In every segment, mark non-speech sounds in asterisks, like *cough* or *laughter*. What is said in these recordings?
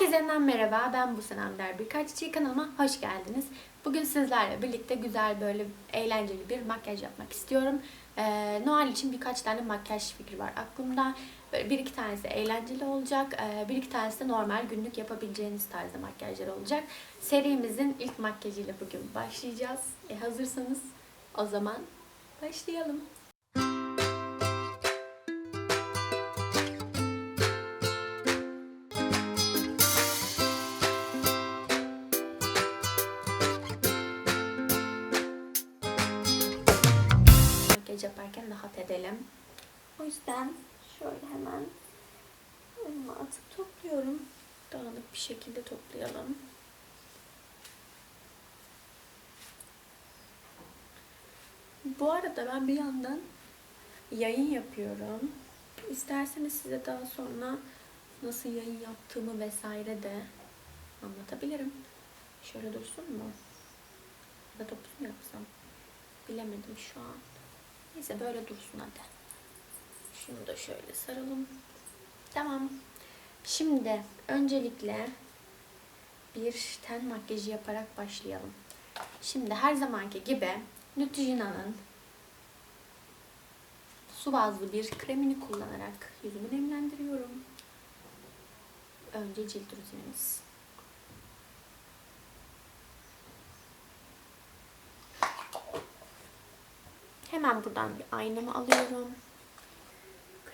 Herkese yeniden merhaba. Ben bu senem der birkaç çiçeği kanalıma hoş geldiniz. Bugün sizlerle birlikte güzel böyle eğlenceli bir makyaj yapmak istiyorum. Ee, Noel için birkaç tane makyaj fikri var aklımda. Böyle bir iki tanesi eğlenceli olacak. Ee, bir iki tanesi de normal günlük yapabileceğiniz tarzda makyajlar olacak. Serimizin ilk makyajıyla bugün başlayacağız. E, hazırsanız o zaman başlayalım. makyaj O yüzden şöyle hemen önüme atıp topluyorum. Dağınık bir şekilde toplayalım. Bu arada ben bir yandan yayın yapıyorum. İsterseniz size daha sonra nasıl yayın yaptığımı vesaire de anlatabilirim. Şöyle dursun mu? Ya da dokuz mu yapsam? Bilemedim şu an. Neyse böyle dursun hadi. Şunu da şöyle saralım. Tamam. Şimdi öncelikle bir ten makyajı yaparak başlayalım. Şimdi her zamanki gibi Neutrogena'nın su bazlı bir kremini kullanarak yüzümü nemlendiriyorum. Önce cilt rutinimiz. Hemen buradan bir aynamı alıyorum.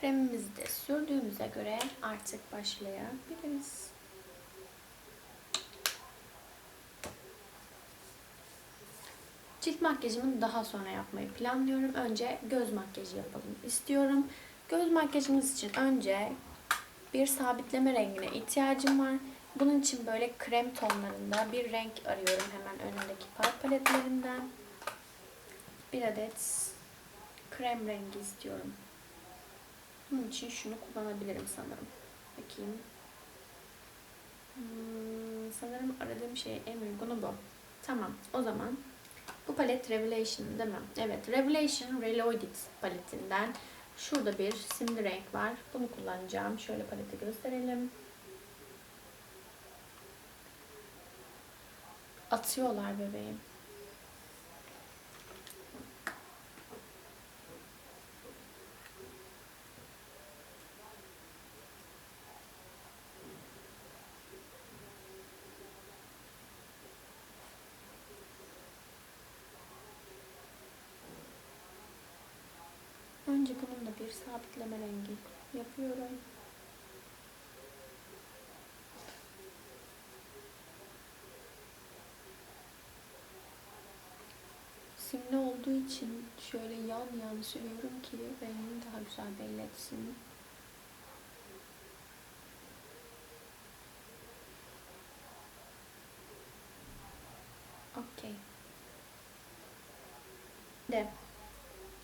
Kremimizi de sürdüğümüze göre artık başlayabiliriz. Cilt makyajımı daha sonra yapmayı planlıyorum. Önce göz makyajı yapalım istiyorum. Göz makyajımız için önce bir sabitleme rengine ihtiyacım var. Bunun için böyle krem tonlarında bir renk arıyorum hemen önündeki par paletlerinden. Bir adet krem rengi istiyorum. Bunun için şunu kullanabilirim sanırım. Bakayım. Hmm, sanırım aradığım şey en uygunu bu. Tamam. O zaman bu palet Revelation değil mi? Evet. Revelation Reloaded paletinden şurada bir simli renk var. Bunu kullanacağım. Şöyle paleti gösterelim. Atıyorlar bebeğim. Önce bunun da bir sabitleme rengi yapıyorum. Simli olduğu için şöyle yan yan sürüyorum ki rengini daha güzel belli etsin. Okey. De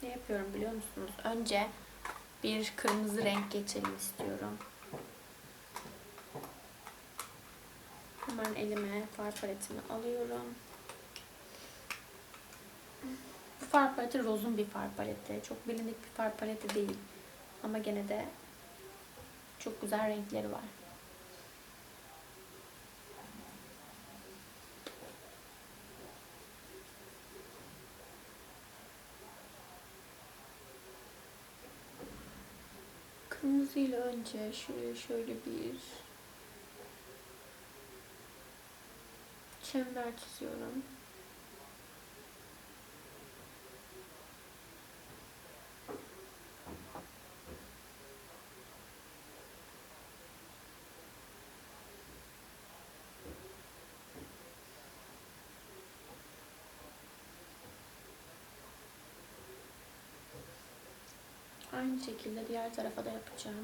ne yapıyorum biliyor musunuz? Önce bir kırmızı renk geçelim istiyorum. Hemen elime far paletimi alıyorum. Bu far paleti rozun bir far paleti. Çok bilindik bir far paleti değil. Ama gene de çok güzel renkleri var. Kırmızıyla önce şuraya şöyle bir çember çiziyorum. Aynı şekilde diğer tarafa da yapacağım.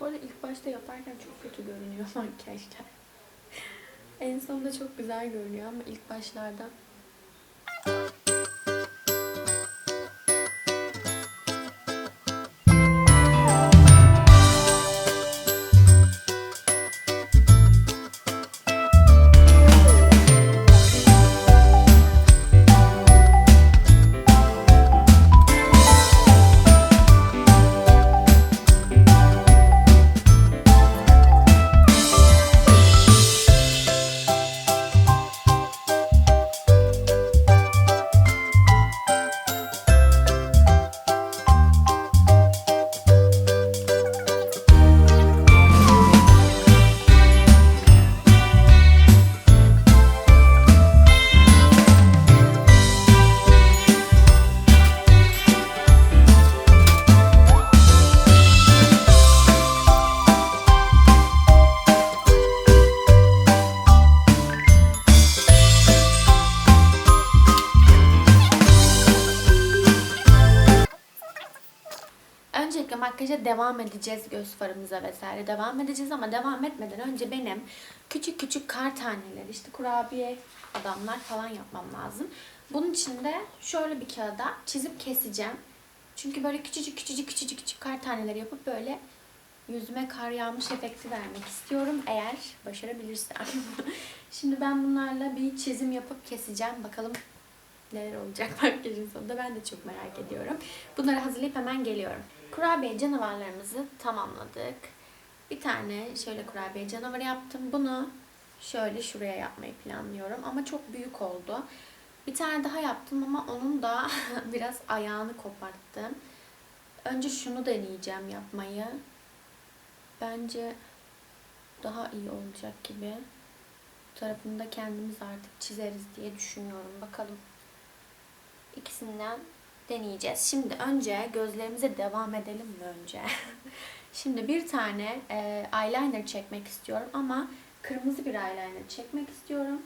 Bu arada ilk başta yaparken çok kötü görünüyor *laughs* makyajlar. en sonunda çok güzel görünüyor ama ilk başlarda devam edeceğiz göz farımıza vesaire devam edeceğiz ama devam etmeden önce benim küçük küçük kar taneleri işte kurabiye adamlar falan yapmam lazım. Bunun için de şöyle bir kağıda çizip keseceğim. Çünkü böyle küçücük küçücük küçücük küçük kar taneleri yapıp böyle yüzüme kar yağmış efekti vermek istiyorum eğer başarabilirsem. *laughs* Şimdi ben bunlarla bir çizim yapıp keseceğim. Bakalım neler olacak *laughs* makyajın sonunda ben de çok merak ediyorum. Bunları hazırlayıp hemen geliyorum. Kurabiye canavarlarımızı tamamladık. Bir tane şöyle kurabiye canavarı yaptım. Bunu şöyle şuraya yapmayı planlıyorum ama çok büyük oldu. Bir tane daha yaptım ama onun da *laughs* biraz ayağını koparttım. Önce şunu deneyeceğim yapmayı. Bence daha iyi olacak gibi. Bu tarafını kendimiz artık çizeriz diye düşünüyorum. Bakalım. İkisinden deneyeceğiz. Şimdi önce gözlerimize devam edelim mi önce? *laughs* Şimdi bir tane e, eyeliner çekmek istiyorum ama kırmızı bir eyeliner çekmek istiyorum.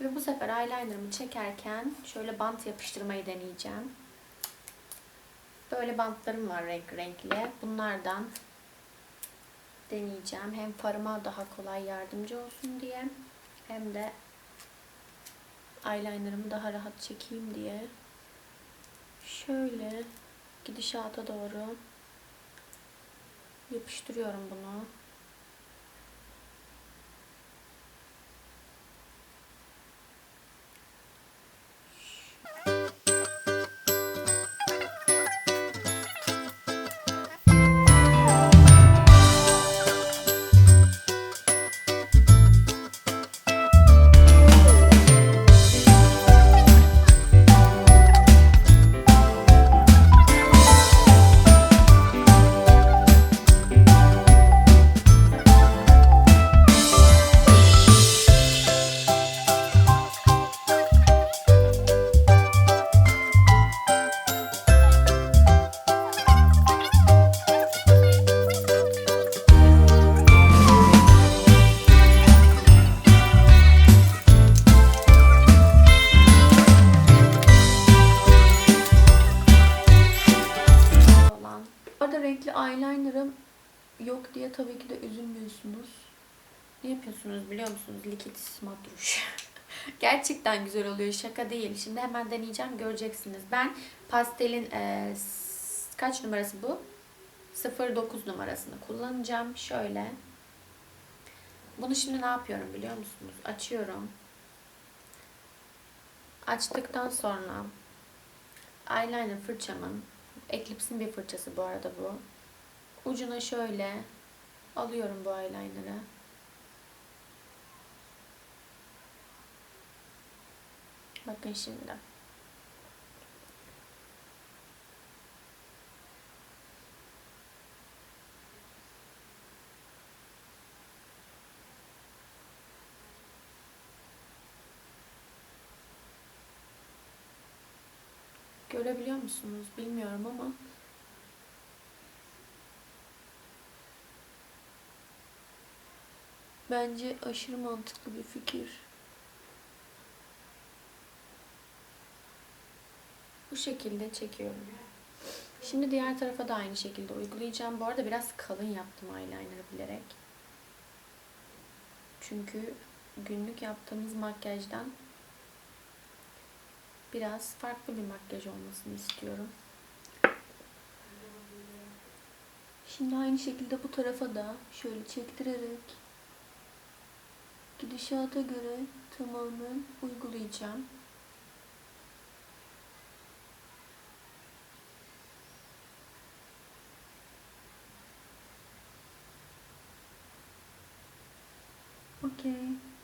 Ve bu sefer eyelinerımı çekerken şöyle bant yapıştırmayı deneyeceğim. Böyle bantlarım var renk renkli. Bunlardan deneyeceğim. Hem farıma daha kolay yardımcı olsun diye hem de eyelinerımı daha rahat çekeyim diye. Şöyle gidişata doğru yapıştırıyorum bunu. Arada renkli eyelinerım yok diye tabii ki de üzülmüyorsunuz. Ne yapıyorsunuz biliyor musunuz? Likit matruş. *laughs* Gerçekten güzel oluyor. Şaka değil. Şimdi hemen deneyeceğim. Göreceksiniz. Ben pastelin e, kaç numarası bu? 09 numarasını kullanacağım. Şöyle. Bunu şimdi ne yapıyorum biliyor musunuz? Açıyorum. Açtıktan sonra eyeliner fırçamın Eclipse'in bir fırçası bu arada bu. Ucuna şöyle alıyorum bu eyeliner'ı. Bakın şimdi. Görebiliyor musunuz bilmiyorum ama bence aşırı mantıklı bir fikir. Bu şekilde çekiyorum. Şimdi diğer tarafa da aynı şekilde uygulayacağım. Bu arada biraz kalın yaptım eyeliner'ı bilerek. Çünkü günlük yaptığımız makyajdan biraz farklı bir makyaj olmasını istiyorum. Şimdi aynı şekilde bu tarafa da şöyle çektirerek gidişata göre tamamen uygulayacağım. Okey.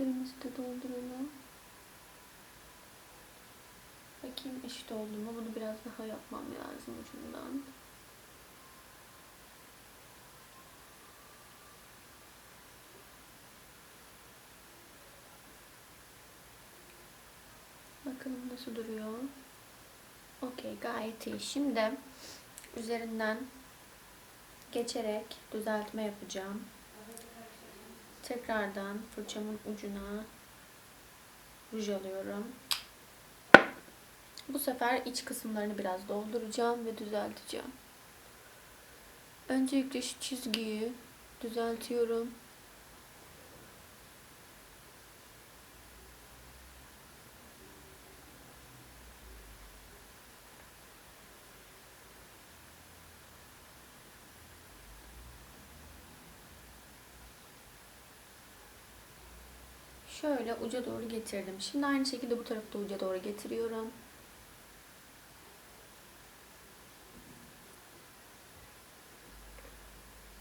Diplerimizi de dolduralım. Bakayım eşit oldu mu? Bunu biraz daha yapmam lazım ucundan. Bakalım nasıl duruyor. Okey gayet iyi. Şimdi üzerinden geçerek düzeltme yapacağım. Tekrardan fırçamın ucuna ruj alıyorum. Bu sefer iç kısımlarını biraz dolduracağım ve düzelteceğim. Öncelikle şu çizgiyi düzeltiyorum. Şöyle uca doğru getirdim. Şimdi aynı şekilde bu tarafı da uca doğru getiriyorum.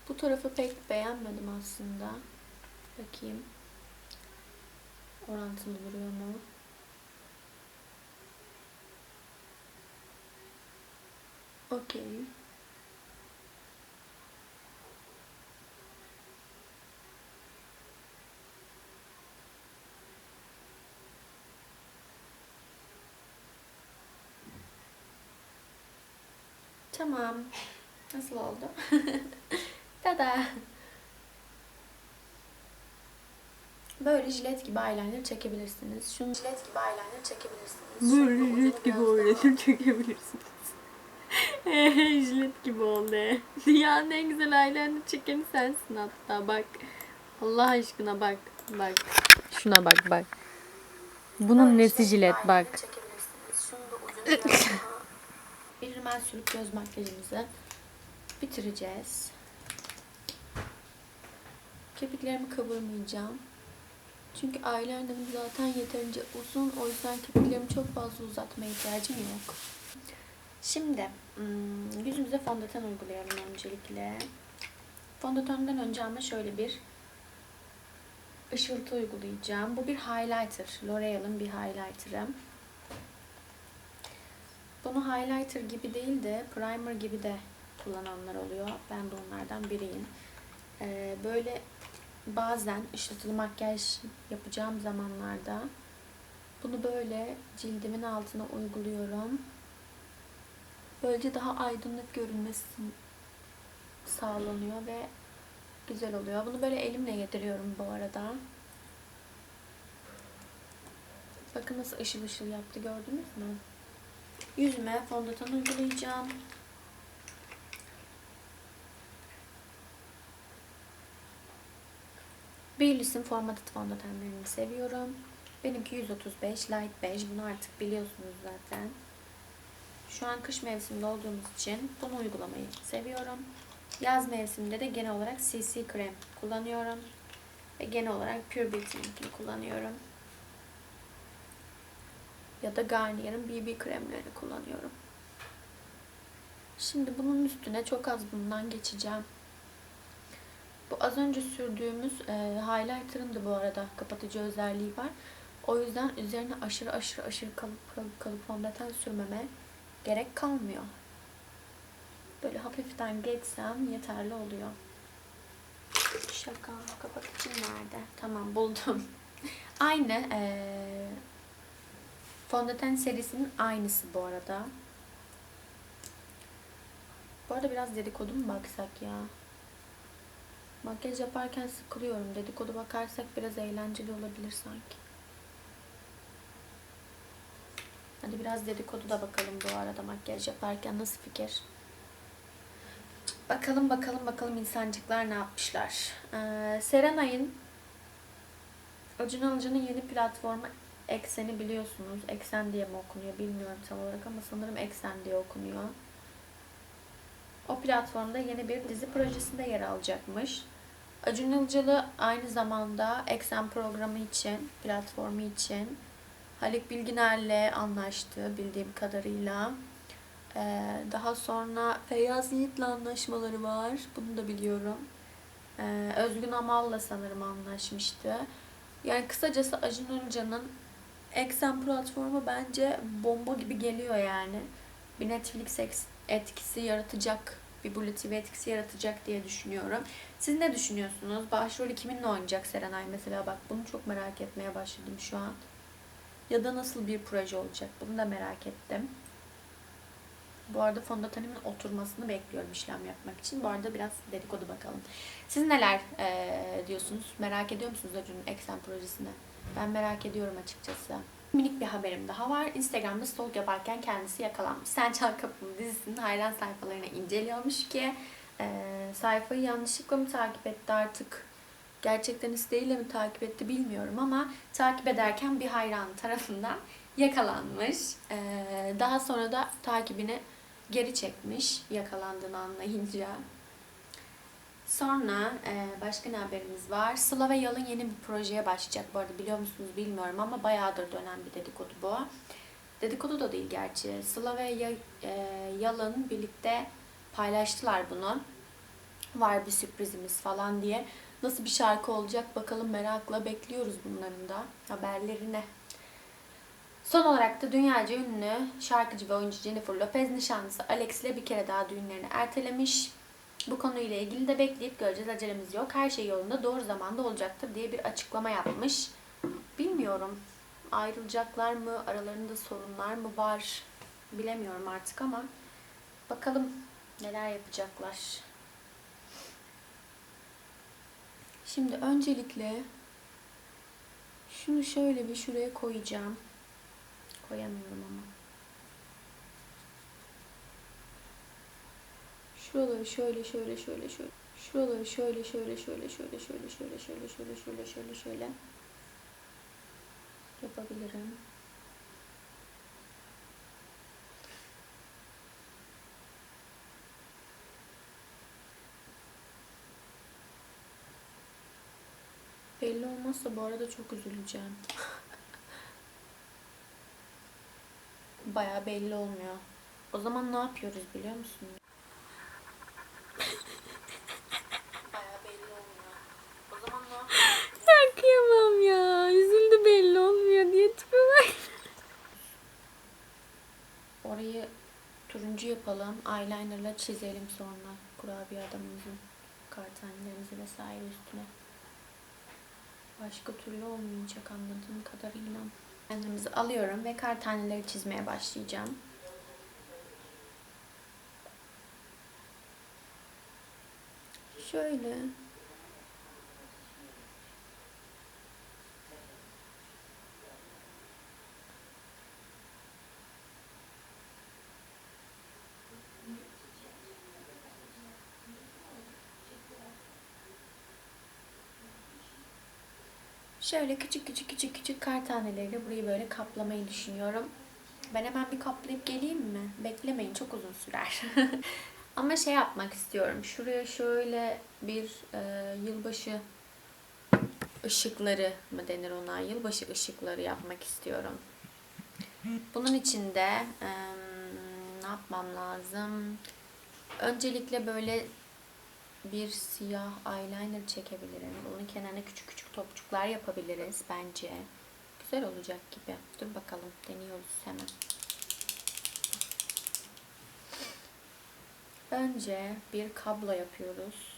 Bu tarafı pek beğenmedim aslında. Bakayım. Orantılı duruyor mu? Okey. Tamam. Nasıl oldu? *laughs* Tada. Böyle jilet gibi eyeliner çekebilirsiniz. Şunu jilet gibi eyeliner çekebilirsiniz. Böyle jilet gibi oynatır çekebilirsiniz. *laughs* jilet gibi oldu. *laughs* Dünyanın en güzel eyeliner çekeni sensin hatta bak. Allah aşkına bak. Bak. Şuna bak bak. Bunun Böyle nesi jilet bak. eyeliner. Şunun da bir rimel sürüp göz makyajımızı bitireceğiz. Kirpiklerimi kıvırmayacağım. Çünkü eyelinerım zaten yeterince uzun. O yüzden kirpiklerimi çok fazla uzatmaya ihtiyacım yok. Şimdi hmm, yüzümüze fondöten uygulayalım öncelikle. Fondötenden önce ama şöyle bir ışıltı uygulayacağım. Bu bir highlighter. L'Oreal'ın bir highlighter'ı. Bunu highlighter gibi değil de primer gibi de kullananlar oluyor. Ben de onlardan biriyim. Ee, böyle bazen ışıltılı makyaj yapacağım zamanlarda bunu böyle cildimin altına uyguluyorum. Böylece daha aydınlık görünmesi sağlanıyor ve güzel oluyor. Bunu böyle elimle yediriyorum bu arada. Bakın nasıl ışıl ışıl yaptı gördünüz mü? Yüzüme fondöten uygulayacağım. Baileys'in formated fondötenlerini seviyorum. Benimki 135 light beige. Bunu artık biliyorsunuz zaten. Şu an kış mevsiminde olduğumuz için bunu uygulamayı seviyorum. Yaz mevsiminde de genel olarak CC krem kullanıyorum. Ve genel olarak Pure Beauty'ninkini kullanıyorum. Ya da Garnier'in BB kremlerini kullanıyorum. Şimdi bunun üstüne çok az bundan geçeceğim. Bu az önce sürdüğümüz e, highlighter'ın da bu arada kapatıcı özelliği var. O yüzden üzerine aşırı aşırı aşırı kalıp kalıp kalıp fondöten sürmeme gerek kalmıyor. Böyle hafiften geçsem yeterli oluyor. Şaka. Kapatıcım nerede? Tamam buldum. *laughs* Aynı e, fondöten serisinin aynısı bu arada. Bu arada biraz dedikodu mu baksak ya? Makyaj yaparken sıkılıyorum. Dedikodu bakarsak biraz eğlenceli olabilir sanki. Hadi biraz dedikodu da bakalım bu arada makyaj yaparken nasıl fikir? Bakalım bakalım bakalım insancıklar ne yapmışlar. Ee, Serenay'ın Acun Ilıcalı'nın yeni platformu Eksen'i biliyorsunuz. Eksen diye mi okunuyor bilmiyorum tam olarak ama sanırım Eksen diye okunuyor. O platformda yeni bir dizi projesinde yer alacakmış. Acun Ilıcalı aynı zamanda Eksen programı için, platformu için Haluk Bilginer'le anlaştı bildiğim kadarıyla. Ee, daha sonra Feyyaz Yiğit'le anlaşmaları var. Bunu da biliyorum. Ee, Özgün Amal'la sanırım anlaşmıştı. Yani kısacası Acun Ilıcalı'nın Eksen platformu bence bomba gibi geliyor yani. Bir Netflix etkisi yaratacak, bir Blue TV etkisi yaratacak diye düşünüyorum. Siz ne düşünüyorsunuz? Başrolü kiminle oynayacak Serenay mesela? Bak bunu çok merak etmeye başladım şu an. Ya da nasıl bir proje olacak? Bunu da merak ettim. Bu arada fondötenimin oturmasını bekliyorum işlem yapmak için. Bu arada biraz dedikodu bakalım. Siz neler eee, diyorsunuz? Merak ediyor musunuz Acun'un Eksen projesini? Ben merak ediyorum açıkçası. Minik bir haberim daha var. Instagram'da stalk yaparken kendisi yakalanmış. Sen Çal Kapımı dizisinin hayran sayfalarını inceliyormuş ki e, sayfayı yanlışlıkla mı takip etti artık gerçekten isteğiyle mi takip etti bilmiyorum ama takip ederken bir hayran tarafından yakalanmış. E, daha sonra da takibini geri çekmiş yakalandığını anlayınca. Sonra e, başka ne haberimiz var? Sıla ve Yalın yeni bir projeye başlayacak. Bu arada biliyor musunuz bilmiyorum ama bayağıdır dönen bir dedikodu bu. Dedikodu da değil gerçi. Sıla ve e, Yalın birlikte paylaştılar bunu. Var bir sürprizimiz falan diye. Nasıl bir şarkı olacak bakalım merakla bekliyoruz bunların da haberlerini. Son olarak da dünyaca ünlü şarkıcı ve oyuncu Jennifer Lopez nişanlısı Alex ile bir kere daha düğünlerini ertelemiş. Bu konuyla ilgili de bekleyip göreceğiz. Acelemiz yok. Her şey yolunda doğru zamanda olacaktır diye bir açıklama yapmış. Bilmiyorum. Ayrılacaklar mı? Aralarında sorunlar mı var? Bilemiyorum artık ama bakalım neler yapacaklar. Şimdi öncelikle şunu şöyle bir şuraya koyacağım. Koyamıyorum ama. Şuraları şöyle şöyle şöyle şöyle. Şuraları şöyle şöyle şöyle şöyle şöyle şöyle şöyle şöyle şöyle şöyle şöyle yapabilirim. Belli olmazsa bu arada çok üzüleceğim. Baya belli olmuyor. O zaman ne yapıyoruz biliyor musun? Baya belli olmuyor. O zaman ne yapıyoruz? Ya kıyamam ya. Üzüldü belli olmuyor diye tipe bak. Orayı turuncu yapalım. Eyelinerla çizelim sonra. Kurabiye adamımızın kartanlarımızı vesaire üstüne. Başka türlü olmayacak anladığım kadarıyla. Kendimizi alıyorum ve kartaneleri çizmeye başlayacağım. Şöyle. Şöyle küçük küçük küçük küçük kar taneleriyle burayı böyle kaplamayı düşünüyorum. Ben hemen bir kaplayıp geleyim mi? Beklemeyin çok uzun sürer. *laughs* Ama şey yapmak istiyorum. Şuraya şöyle bir e, yılbaşı ışıkları mı denir ona? Yılbaşı ışıkları yapmak istiyorum. Bunun için de e, ne yapmam lazım? Öncelikle böyle bir siyah eyeliner çekebilirim. Bunun kenarına küçük küçük topçuklar yapabiliriz bence. Güzel olacak gibi. Dur bakalım deniyoruz hemen. Önce bir kablo yapıyoruz.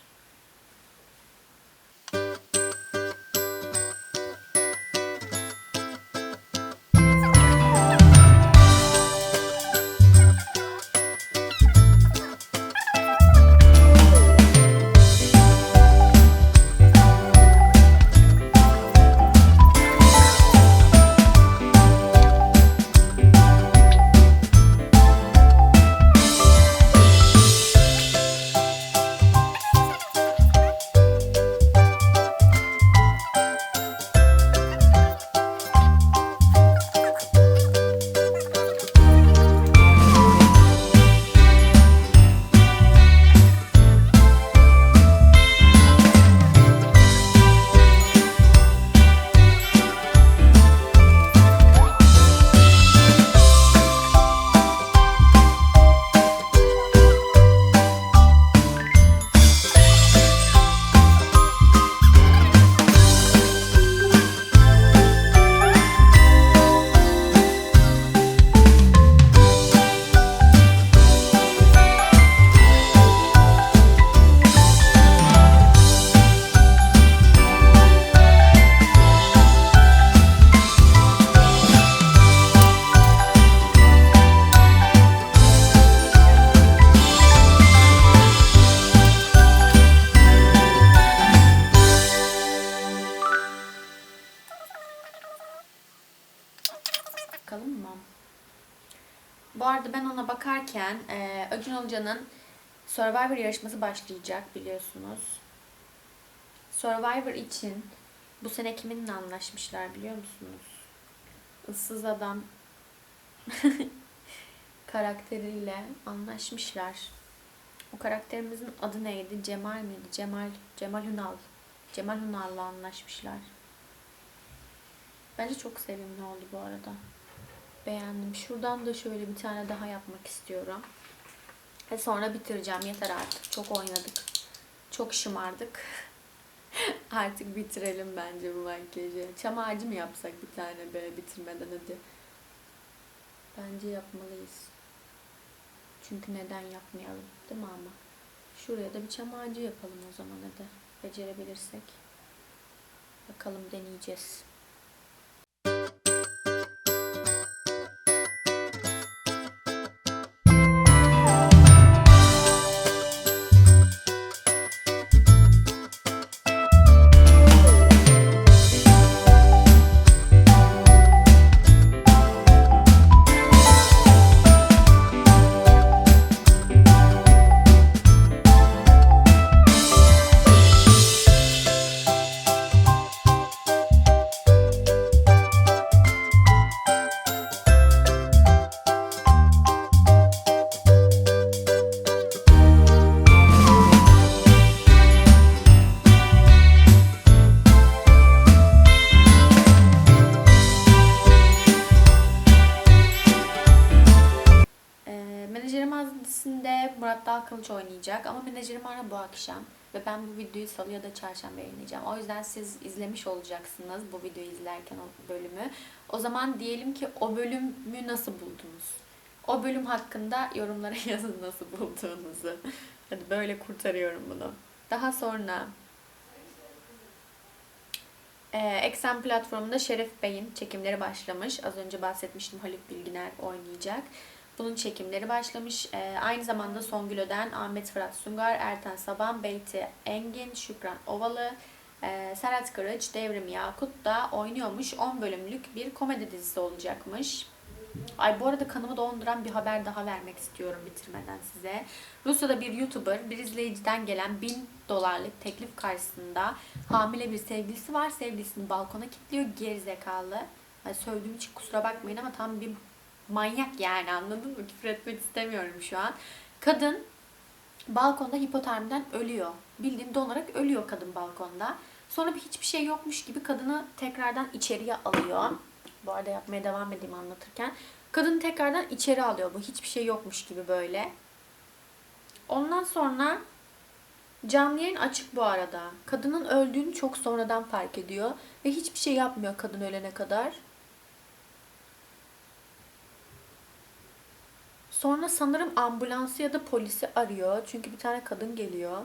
Ilıcalı'nın Survivor yarışması başlayacak biliyorsunuz. Survivor için bu sene kiminle anlaşmışlar biliyor musunuz? Issız adam *laughs* karakteriyle anlaşmışlar. O karakterimizin adı neydi? Cemal miydi? Cemal, Cemal Ünal. Cemal Ünal'la anlaşmışlar. Bence çok sevimli oldu bu arada. Beğendim. Şuradan da şöyle bir tane daha yapmak istiyorum. Ve sonra bitireceğim. Yeter artık. Çok oynadık. Çok şımardık. *laughs* artık bitirelim bence bu makyajı. Çam ağacı mı yapsak bir tane be bitirmeden hadi. Bence yapmalıyız. Çünkü neden yapmayalım? Değil mi ama? Şuraya da bir çam ağacı yapalım o zaman hadi. Becerebilirsek. Bakalım deneyeceğiz. Oynayacak ama Menajerim Ara bu akşam ve ben bu videoyu salı ya da çarşamba yayınlayacağım. O yüzden siz izlemiş olacaksınız bu videoyu izlerken o bölümü. O zaman diyelim ki o bölümü nasıl buldunuz? O bölüm hakkında yorumlara *laughs* yazın nasıl bulduğunuzu. Hadi böyle kurtarıyorum bunu. Daha sonra ee, Eksen platformunda Şeref Bey'in çekimleri başlamış. Az önce bahsetmiştim Haluk Bilginer oynayacak. Bunun çekimleri başlamış. Ee, aynı zamanda Songül Öden, Ahmet Fırat Sungar, Erten Saban, Beyti Engin, Şükran Ovalı, e, Serhat Kırıç, Devrim Yakut da oynuyormuş. 10 bölümlük bir komedi dizisi olacakmış. Ay bu arada kanımı donduran bir haber daha vermek istiyorum bitirmeden size. Rusya'da bir YouTuber bir izleyiciden gelen 1000 dolarlık teklif karşısında hamile bir sevgilisi var. Sevgilisini balkona kilitliyor gerizekalı. Yani sövdüğüm için kusura bakmayın ama tam bir manyak yani anladın mı? Küfür etmek istemiyorum şu an. Kadın balkonda hipotermiden ölüyor. Bildiğin donarak ölüyor kadın balkonda. Sonra bir hiçbir şey yokmuş gibi kadını tekrardan içeriye alıyor. Bu arada yapmaya devam edeyim anlatırken. Kadını tekrardan içeri alıyor bu hiçbir şey yokmuş gibi böyle. Ondan sonra canlı yayın açık bu arada. Kadının öldüğünü çok sonradan fark ediyor. Ve hiçbir şey yapmıyor kadın ölene kadar. Sonra sanırım ambulansı ya da polisi arıyor. Çünkü bir tane kadın geliyor.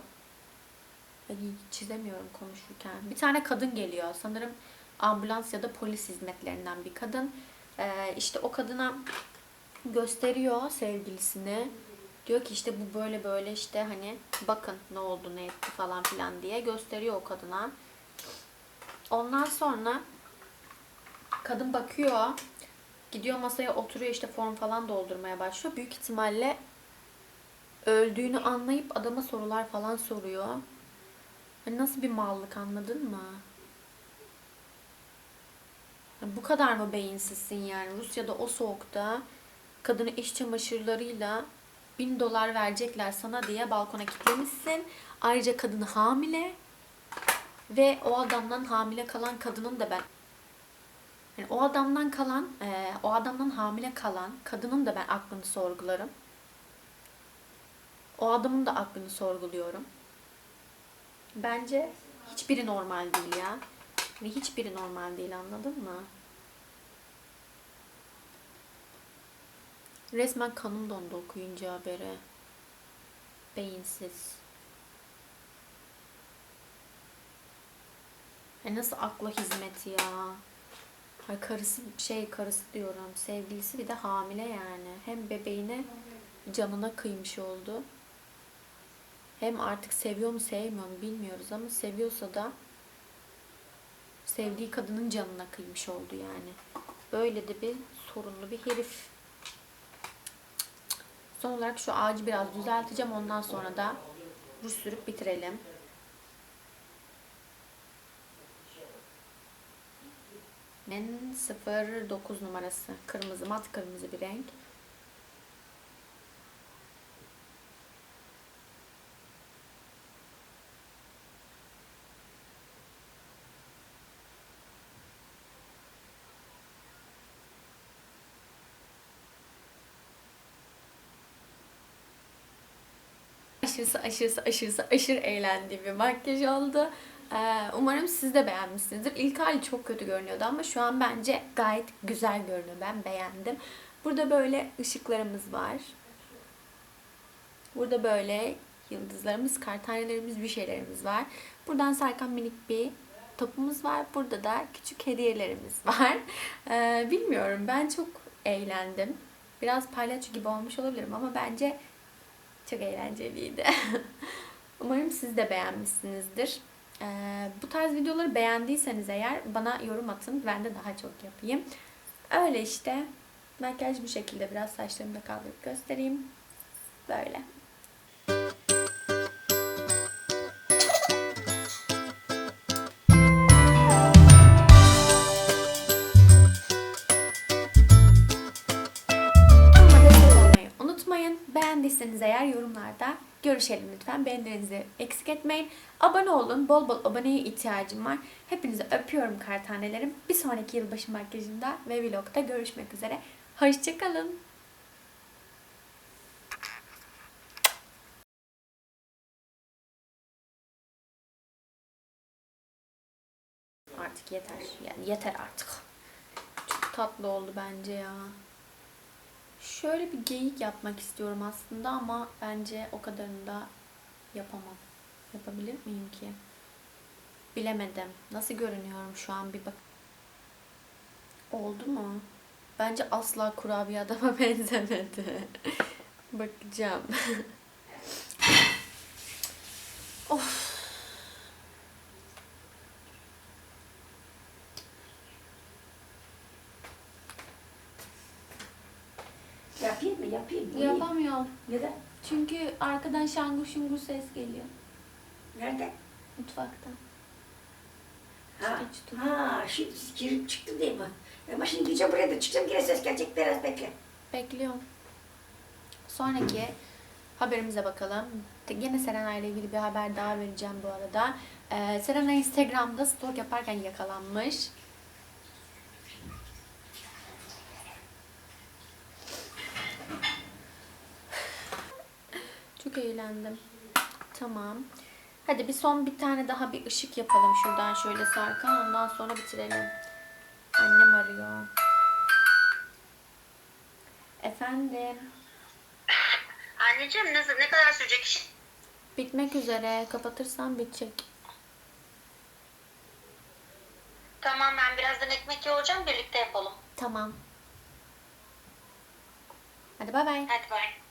Çizemiyorum konuşurken. Bir tane kadın geliyor. Sanırım ambulans ya da polis hizmetlerinden bir kadın. Ee, işte o kadına gösteriyor sevgilisini. Diyor ki işte bu böyle böyle işte hani bakın ne oldu ne etti falan filan diye gösteriyor o kadına. Ondan sonra kadın bakıyor. Gidiyor masaya oturuyor işte form falan doldurmaya başlıyor. Büyük ihtimalle öldüğünü anlayıp adama sorular falan soruyor. Hani nasıl bir mallık anladın mı? Ya bu kadar mı beyinsizsin yani? Rusya'da o soğukta kadını iş çamaşırlarıyla bin dolar verecekler sana diye balkona kilitlemişsin. Ayrıca kadın hamile ve o adamdan hamile kalan kadının da ben yani o adamdan kalan, e, o adamdan hamile kalan kadının da ben aklını sorgularım. O adamın da aklını sorguluyorum. Bence hiçbiri normal değil ya. Ve hiçbiri normal değil anladın mı? Resmen kanım dondu okuyunca haberi. Beyinsiz. E nasıl akla hizmet ya? Ay karısı şey karısı diyorum sevgilisi bir de hamile yani. Hem bebeğine canına kıymış oldu. Hem artık seviyor mu sevmiyor mu bilmiyoruz ama seviyorsa da sevdiği kadının canına kıymış oldu yani. Böyle de bir sorunlu bir herif. Son olarak şu ağacı biraz düzelteceğim. Ondan sonra da ruj sürüp bitirelim. Men 09 numarası. Kırmızı, mat kırmızı bir renk. aşırısı aşırısı aşırısı aşırı eğlendiğim bir makyaj oldu. Ee, umarım siz de beğenmişsinizdir. İlk hali çok kötü görünüyordu ama şu an bence gayet güzel görünüyor. Ben beğendim. Burada böyle ışıklarımız var. Burada böyle yıldızlarımız, kartanelerimiz, bir şeylerimiz var. Buradan Serkan minik bir topumuz var. Burada da küçük hediyelerimiz var. *laughs* Ee, bilmiyorum ben çok eğlendim. Biraz palyaço gibi olmuş olabilirim ama bence çok eğlenceliydi. *laughs* Umarım siz de beğenmişsinizdir. Ee, bu tarz videoları beğendiyseniz eğer bana yorum atın. Ben de daha çok yapayım. Öyle işte. Makyaj bu şekilde. Biraz saçlarımı da kaldırıp göstereyim. Böyle. Beğendiyseniz eğer yorumlarda görüşelim lütfen. Beğenilerinizi eksik etmeyin. Abone olun. Bol bol aboneye ihtiyacım var. Hepinizi öpüyorum kartanelerim. Bir sonraki yılbaşı makyajında ve vlogda görüşmek üzere. Hoşçakalın. Artık yeter. Yani yeter artık. Çok tatlı oldu bence ya. Şöyle bir geyik yapmak istiyorum aslında ama bence o kadarını da yapamam. Yapabilir miyim ki? Bilemedim. Nasıl görünüyorum şu an bir bak. Oldu mu? Bence asla kurabiye adama *laughs* benzemedi. Bakacağım. *laughs* of. Yapayım mı? Yapayım mı? Yapamıyorum. Neden? Çünkü arkadan şangur şungur ses geliyor. Nerede? Mutfaktan. Ha, Geçtim. ha şimdi girip çıktı değil mi? Ama şimdi gideceğim buraya da çıkacağım yine ses gelecek biraz bekle. Bekliyorum. Sonraki haberimize bakalım. Yine Serena ile ilgili bir haber daha vereceğim bu arada. Ee, Serena Instagram'da stalk yaparken yakalanmış. Çok eğlendim. Tamam. Hadi bir son bir tane daha bir ışık yapalım şuradan şöyle Serkan. Ondan sonra bitirelim. Annem arıyor. Efendim. Anneciğim ne, ne kadar sürecek iş? Bitmek üzere. Kapatırsan bitecek. Tamam ben birazdan ekmek yoğuracağım birlikte yapalım. Tamam. Hadi bay bay. Hadi bay.